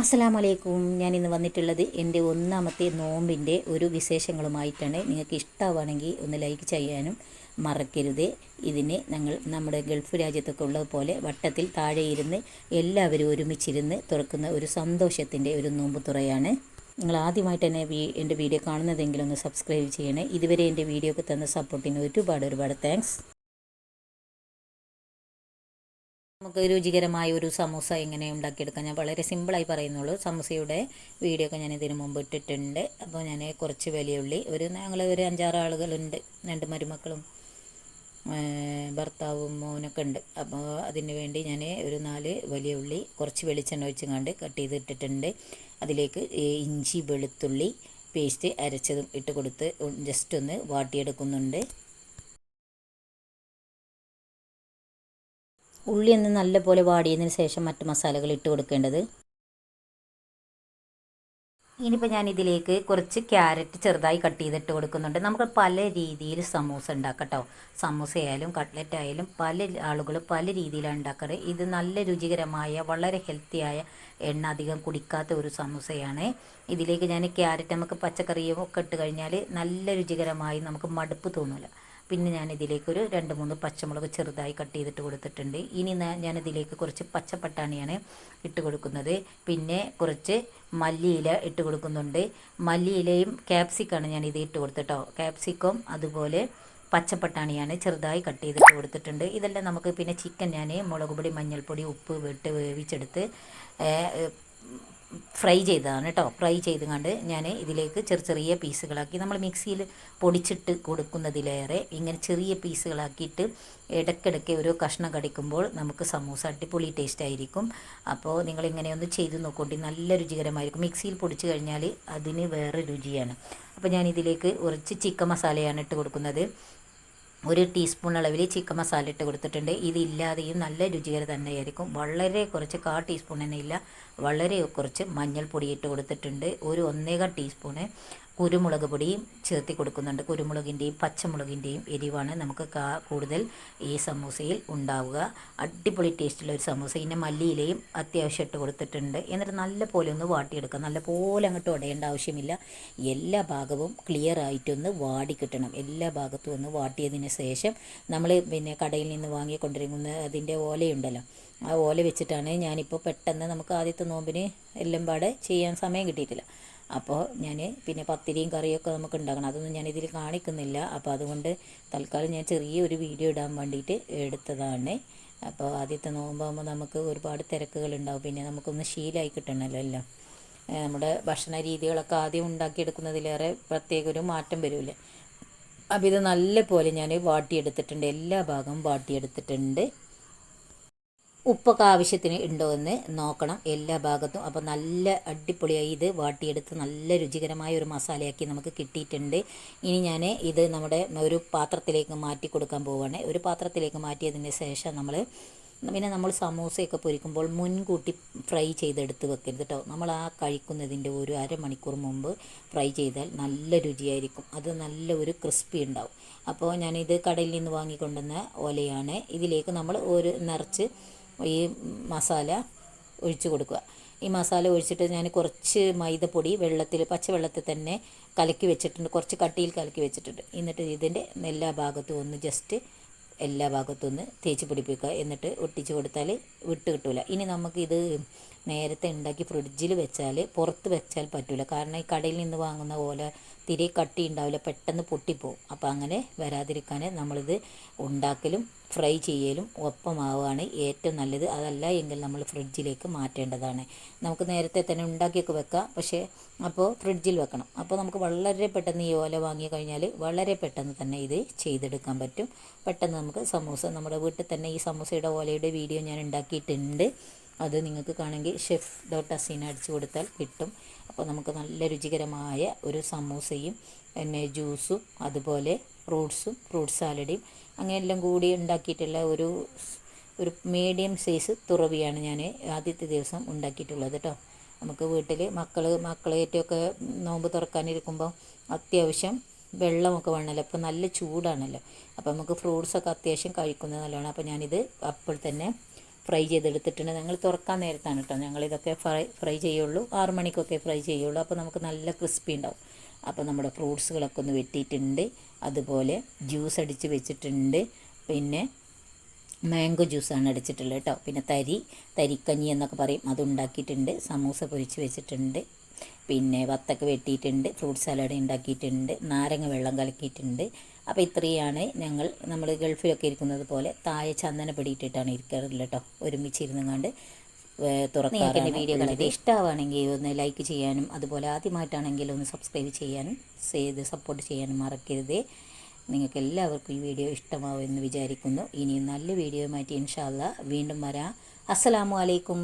അസ്സലാമലൈക്കും. ഞാൻ ഇന്ന് വന്നിട്ടുള്ളത് എന്റെ ഒന്നാമത്തെ നോമ്പിന്റെ ഒരു വിശേഷങ്ങളുമായിട്ടാണ്. നിങ്ങൾക്ക് ഇഷ്ടമാണെങ്കിൽ ഒന്ന് ലൈക്ക് ചെയ്യാനും മറക്കരുത്. ഇതിനെ ഞങ്ങൾ നമ്മുടെ ഗൾഫ് രാജ്യത്തൊക്കെ ഉള്ളതുപോലെ വട്ടത്തിൽ താഴെ ഇരുന്ന് എല്ലാവരും ഒരുമിച്ചിരുന്ന് തുറക്കുന്ന ഒരു സന്തോഷത്തിന്റെ ഒരു നോമ്പ് തുറയാണ്. നിങ്ങൾ ആദ്യമായിട്ട് തന്നെ വീ എന്റെ വീഡിയോ കാണുന്നതെങ്കിലും ഒന്ന് സബ്സ്ക്രൈബ് ചെയ്യണേ. ഇതുവരെ എന്റെ വീഡിയോക്ക് തന്ന സപ്പോർട്ടിന് ഒരുപാട് ഒരുപാട് താങ്ക്സ്. നമുക്ക് രുചികരമായ ഒരു സമൂസ എങ്ങനെ ഉണ്ടാക്കിയെടുക്കാം. ഞാൻ വളരെ സിമ്പിളായി പറയുന്നുള്ളൂ. സമൂസയുടെ വീഡിയോ ഒക്കെ ഞാൻ ഇതിന് മുമ്പ് ഇട്ടിട്ടുണ്ട്. അപ്പോൾ ഞാൻ കുറച്ച് വലിയുള്ളി ഒരു ഞങ്ങൾ ഒരു അഞ്ചാറ് ആളുകളുണ്ട്. രണ്ട് മരുമക്കളും ഭർത്താവും മോനൊക്കെ ഉണ്ട്. അപ്പോൾ അതിന് വേണ്ടി ഞാൻ ഒരു നാല് വലിയ ഉള്ളി കുറച്ച് വെളിച്ചെണ്ണ ഒഴിച്ച് കണ്ട് കട്ട് ചെയ്തിട്ടിട്ടുണ്ട് അതിലേക്ക് ഇഞ്ചി വെളുത്തുള്ളി പേസ്റ്റ് അരച്ചതും ഇട്ട് കൊടുത്ത് ജസ്റ്റ് ഒന്ന് വാട്ടിയെടുക്കുന്നുണ്ട്. ഉള്ളി ഒന്ന് നല്ലപോലെ വാടിയതിന് ശേഷം മറ്റു മസാലകൾ ഇട്ട് കൊടുക്കേണ്ടത്. ഇനിയിപ്പോൾ ഞാൻ ഇതിലേക്ക് കുറച്ച് ക്യാരറ്റ് ചെറുതായി കട്ട് ചെയ്തിട്ട് കൊടുക്കുന്നുണ്ട്. നമുക്ക് പല രീതിയിൽ സമൂസ ഉണ്ടാക്കട്ടോ. സമൂസ ആയാലും കട്ട്ലറ്റ് ആയാലും പല ആളുകൾ പല രീതിയിലാണ് ഉണ്ടാക്കാറ്. ഇത് നല്ല രുചികരമായ വളരെ ഹെൽത്തിയായ എണ്ണ അധികം കുടിക്കാത്ത ഒരു സമൂസയാണ്. ഇതിലേക്ക് ഞാൻ ക്യാരറ്റ് നമുക്ക് പച്ചക്കറിയും ഒക്കെ ഇട്ട് കഴിഞ്ഞാൽ നല്ല രുചികരമായി നമുക്ക് മടുപ്പ് തോന്നില്ല പിന്നെ ഞാൻ ഇതിലേക്കൊരു രണ്ട് മൂന്ന് പച്ചമുളക് ചെറുതായി കട്ട് ചെയ്തിട്ട് കൊടുത്തിട്ടുണ്ട്. ഇനി ഞാൻ ഇതിലേക്ക് കുറച്ച് പച്ചപ്പട്ടാണിയാണ് ഇട്ട് കൊടുക്കുന്നത്. പിന്നെ കുറച്ച് മല്ലിയില ഇട്ട് കൊടുക്കുന്നുണ്ട്. മല്ലിയിലയും ക്യാപ്സിക്കാണ് ഞാൻ ഇത് ഇട്ട് കൊടുത്തിട്ടോ. ക്യാപ്സിക്കും അതുപോലെ പച്ചപ്പട്ടാണിയാണ് ചെറുതായി കട്ട് ചെയ്തിട്ട് കൊടുത്തിട്ടുണ്ട്. ഇതെല്ലാം നമുക്ക് പിന്നെ ചിക്കൻ ഞാൻ മുളക് പൊടി മഞ്ഞൾപ്പൊടി ഉപ്പ് വിട്ട് വേവിച്ചെടുത്ത് ഫ്രൈ ചെയ്തതാണ് കേട്ടോ. ഫ്രൈ ചെയ്ത് കണ്ട് ഞാൻ ഇതിലേക്ക് ചെറിയ ചെറിയ പീസുകളാക്കി നമ്മൾ മിക്സിയിൽ പൊടിച്ചിട്ട് കൊടുക്കുന്നതിലേറെ ഇങ്ങനെ ചെറിയ പീസുകളാക്കിയിട്ട് ഇടയ്ക്കിടയ്ക്ക് ഓരോ കഷ്ണം കടിക്കുമ്പോൾ നമുക്ക് സമൂസ അടിപൊളി ടേസ്റ്റ് ആയിരിക്കും. അപ്പോൾ നിങ്ങൾ ഇങ്ങനെയൊന്ന് ചെയ്ത് നോക്കൊണ്ടി. നല്ല രുചികരമായിരിക്കും. മിക്സിയിൽ പൊടിച്ച് കഴിഞ്ഞാൽ അതിന് വേറെ രുചിയാണ്. അപ്പോൾ ഞാൻ ഇതിലേക്ക് കുറച്ച് ചിക്കൻ മസാലയാണ് ഇട്ട് കൊടുക്കുന്നത്. ഒരു ടീസ്പൂൺ അളവിൽ ചിക്കൻ മസാല ഇട്ട് കൊടുത്തിട്ടുണ്ട്. ഇതില്ലാതെയും നല്ല രുചികര തന്നെയായിരിക്കും. വളരെ കുറച്ച് കാ ടീസ്പൂൺ തന്നെ ഇല്ല വളരെ കുറച്ച് മഞ്ഞൾപ്പൊടി ഇട്ട് കൊടുത്തിട്ടുണ്ട്. ഒരു ഒന്നേകാൽ ടീസ്പൂണ് കുരുമുളക് പൊടിയും ചേർത്തി കൊടുക്കുന്നുണ്ട്. കുരുമുളകിന്റെയും പച്ചമുളകിന്റെയും എരിവാണ് നമുക്ക് കൂടുതൽ ഈ സമൂസയിൽ ഉണ്ടാവുക. അടിപൊളി ടേസ്റ്റുള്ള ഒരു സമൂസ. പിന്നെ മല്ലിയിലയും അത്യാവശ്യം ഇട്ട് കൊടുത്തിട്ടുണ്ട്. എന്നിട്ട് നല്ല പോലെ ഒന്ന് വാട്ടിയെടുക്കാം നല്ല പോലെ അങ്ങോട്ട് ഉടയേണ്ട ആവശ്യമില്ല. എല്ലാ ഭാഗവും ക്ലിയർ ആയിട്ടൊന്ന് വാടി കിട്ടണം എല്ലാ ഭാഗത്തും ഒന്ന് വാട്ടിയതിന് ശേഷം നമ്മൾ പിന്നെ കടയിൽ നിന്ന് വാങ്ങിക്കൊണ്ടിരിക്കുന്ന അതിന്റെ ഓലയുണ്ടല്ലോ. ആ ഓല വെച്ചിട്ടാണ് ഞാനിപ്പോൾ പെട്ടെന്ന് നമുക്ക് ആദ്യത്തെ നോമ്പിന് എല്ലാം പാടെ ചെയ്യാൻ സമയം കിട്ടിയിട്ടില്ല. അപ്പോൾ ഞാൻ പിന്നെ പത്തിരിയും കറിയൊക്കെ നമുക്ക് ഉണ്ടാക്കണം. അതൊന്നും ഞാൻ ഇതിൽ കാണിക്കുന്നില്ല. അപ്പോൾ അതുകൊണ്ട് തൽക്കാലം ഞാൻ ചെറിയൊരു വീഡിയോ ഇടാൻ വേണ്ടിയിട്ട് എടുത്തതാണ്. അപ്പോൾ ആദ്യത്തെ നോമ്പാകുമ്പോൾ നമുക്ക് ഒരുപാട് തിരക്കുകൾ ഉണ്ടാവും. പിന്നെ നമുക്കൊന്ന് ശീലമായി കിട്ടണമല്ലോ എല്ലാം. നമ്മുടെ ഭക്ഷണ രീതികളൊക്കെ ആദ്യം ഉണ്ടാക്കിയെടുക്കുന്നതിലേറെ പ്രത്യേക ഒരു മാറ്റം വരില്ലേ? അപ്പോൾ ഇത് നല്ല പോലെ ഞാൻ വാട്ടിയെടുത്തിട്ടുണ്ട്. എല്ലാ ഭാഗവും വാട്ടിയെടുത്തിട്ടുണ്ട്. ഉപ്പൊക്കെ ആവശ്യത്തിന് ഉണ്ടോ എന്ന് നോക്കണം എല്ലാ ഭാഗത്തും. അപ്പോൾ നല്ല അടിപൊളിയായി ഇത് വാട്ടിയെടുത്ത് നല്ല രുചികരമായ ഒരു മസാലയാക്കി നമുക്ക് കിട്ടിയിട്ടുണ്ട്. ഇനി ഞാൻ ഇത് നമ്മുടെ ഒരു പാത്രത്തിലേക്ക് മാറ്റി കൊടുക്കാൻ പോവുകയാണ് ഒരു പാത്രത്തിലേക്ക് മാറ്റിയതിന് ശേഷം നമ്മൾ പിന്നെ നമ്മൾ സമൂസയൊക്കെ പൊരിക്കുമ്പോൾ മുൻകൂട്ടി ഫ്രൈ ചെയ്തെടുത്ത് വെക്കരുത് കേട്ടോ. നമ്മൾ ആ കഴിക്കുന്നതിന്റെ ഒരു അരമണിക്കൂർ മുമ്പ് ഫ്രൈ ചെയ്താൽ നല്ല രുചിയായിരിക്കും. അത് നല്ല ഒരു ക്രിസ്പി ഉണ്ടാവും. അപ്പോൾ ഞാനിത് കടയിൽ നിന്ന് വാങ്ങിക്കൊണ്ടുവന്ന ഓലയാണ്. ഇതിലേക്ക് നമ്മൾ ഒരു നിറച്ച് ഈ മസാല ഒഴിച്ച് കൊടുക്കുക. ഈ മസാല ഒഴിച്ചിട്ട് ഞാൻ കുറച്ച് മൈദപ്പൊടി വെള്ളത്തിൽ പച്ചവെള്ളത്തിൽ തന്നെ കലക്കി വെച്ചിട്ടുണ്ട്. കുറച്ച് കട്ടിയിൽ കലക്കി വെച്ചിട്ടുണ്ട്. എന്നിട്ട് ഇതിന്റെ എല്ലാ ഭാഗത്തും ഒന്ന് ജസ്റ്റ് എല്ലാ ഭാഗത്തും ഒന്ന് തേച്ച് പിടിപ്പിക്കുക. എന്നിട്ട് ഒട്ടിച്ച് കൊടുത്താൽ വിട്ട് കിട്ടില്ല ഇനി നമുക്കിത് നേരത്തെ ഉണ്ടാക്കി ഫ്രിഡ്ജിൽ വെച്ചാൽ പുറത്ത് വെച്ചാൽ പറ്റില്ല കാരണം ഈ കടയിൽ നിന്ന് വാങ്ങുന്ന പോലെ തിരി കട്ടി ഉണ്ടാവില്ല പെട്ടെന്ന് പൊട്ടിപ്പോവും. അപ്പോൾ അങ്ങനെ വരാതിരിക്കാൻ നമ്മളിത് ഉണ്ടാക്കലും ഫ്രൈ ചെയ്യലും ഒപ്പമാവുകയാണ് ഏറ്റവും നല്ലത്. അതല്ല എങ്കിൽ നമ്മൾ ഫ്രിഡ്ജിലേക്ക് മാറ്റേണ്ടതാണ്. നമുക്ക് നേരത്തെ തന്നെ ഉണ്ടാക്കിയൊക്കെ വെക്കാം. പക്ഷേ അപ്പോൾ ഫ്രിഡ്ജിൽ വെക്കണം. അപ്പോൾ നമുക്ക് വളരെ പെട്ടെന്ന് ഈ ഓല വാങ്ങി കഴിഞ്ഞാൽ വളരെ പെട്ടെന്ന് തന്നെ ഇത് ചെയ്തെടുക്കാൻ പറ്റും. പെട്ടെന്ന് നമുക്ക് സമൂസ നമ്മുടെ വീട്ടിൽ തന്നെ ഈ സമൂസയുടെ ഓലയുടെ വീഡിയോ ഞാൻ ഉണ്ടാക്കിയിട്ടുണ്ട്. അത് നിങ്ങൾക്ക് കാണുമെങ്കിൽ ഷെഫ് ഡോട്ട് അസീന അടിച്ചു കൊടുത്താൽ കിട്ടും. അപ്പോൾ നമുക്ക് നല്ല രുചികരമായ ഒരു സമൂസയും പിന്നെ ജ്യൂസും അതുപോലെ ഫ്രൂട്ട്സും ഫ്രൂട്ട് സാലഡും അങ്ങനെ എല്ലാം കൂടി ഉണ്ടാക്കിയിട്ടുള്ള ഒരു ഒരു മീഡിയം സൈസ് തുറവിയാണ് ഞാൻ ആദ്യത്തെ ദിവസം ഉണ്ടാക്കിയിട്ടുള്ളത് കേട്ടോ. നമുക്ക് വീട്ടിൽ മക്കൾ മക്കളേറ്റൊക്കെ നോമ്പ് തുറക്കാനിരിക്കുമ്പോൾ അത്യാവശ്യം വെള്ളമൊക്കെ വേണമല്ലോ. അപ്പോൾ നല്ല ചൂടാണല്ലോ. അപ്പോൾ നമുക്ക് ഫ്രൂട്ട്സൊക്കെ അത്യാവശ്യം കഴിക്കുന്നത് നല്ലതാണ് അപ്പോൾ ഞാനിത് അപ്പോൾ തന്നെ ഫ്രൈ ചെയ്തെടുത്തിട്ടുണ്ട്. ഞങ്ങൾ തുറക്കാൻ നേരത്താണ് കേട്ടോ. ഞങ്ങളിതൊക്കെ ഫ്രൈ ഫ്രൈ ചെയ്യുള്ളൂ. ആറ് മണിക്കൊക്കെ ഫ്രൈ ചെയ്യുള്ളൂ. അപ്പോൾ നമുക്ക് നല്ല ക്രിസ്പി ഉണ്ടാവും. അപ്പോൾ നമ്മുടെ ഫ്രൂട്ട്സുകളൊക്കെ ഒന്ന് വെട്ടിയിട്ടുണ്ട്. അതുപോലെ ജ്യൂസ് അടിച്ച് വെച്ചിട്ടുണ്ട്. പിന്നെ മാംഗോ ജ്യൂസാണ് അടിച്ചിട്ടുള്ളത് കേട്ടോ. പിന്നെ തരി തരിക്കഞ്ഞി എന്നൊക്കെ പറയും. അതുണ്ടാക്കിയിട്ടുണ്ട് സമൂസ പൊരിച്ച് വെച്ചിട്ടുണ്ട്. പിന്നെ വത്തക്ക വെട്ടിയിട്ടുണ്ട്. ഫ്രൂട്ട് സലാഡ് ഉണ്ടാക്കിയിട്ടുണ്ട്. നാരങ്ങ വെള്ളം കലക്കിയിട്ടുണ്ട്. അപ്പോൾ ഇത്രയാണ് ഞങ്ങൾ നമ്മൾ ഗൾഫിലൊക്കെ ഇരിക്കുന്നത് പോലെ താഴെ ചന്ദന പിടിയിട്ടിട്ടാണ് ഇരിക്കാറുള്ളത് കേട്ടോ. ഒരുമിച്ചിരുന്നുകൊണ്ട് തുറക്കാറ് വീഡിയോ കണ്ടിട്ട് ഇഷ്ടമാണെങ്കിൽ ഒന്ന് ലൈക്ക് ചെയ്യാനും അതുപോലെ ആദ്യമായിട്ടാണെങ്കിൽ ഒന്ന് സബ്സ്ക്രൈബ് ചെയ്യാനും ചെയ്ത് സപ്പോർട്ട് ചെയ്യാനും മറക്കരുത്. നിങ്ങൾക്ക് എല്ലാവർക്കും ഈ വീഡിയോ ഇഷ്ടമാവുമെന്ന് വിചാരിക്കുന്നു. ഇനിയും നല്ല വീഡിയോയുമായിട്ട് ഇൻഷാല്ല വീണ്ടും വരാം. അസ്സലാമു അലൈക്കും.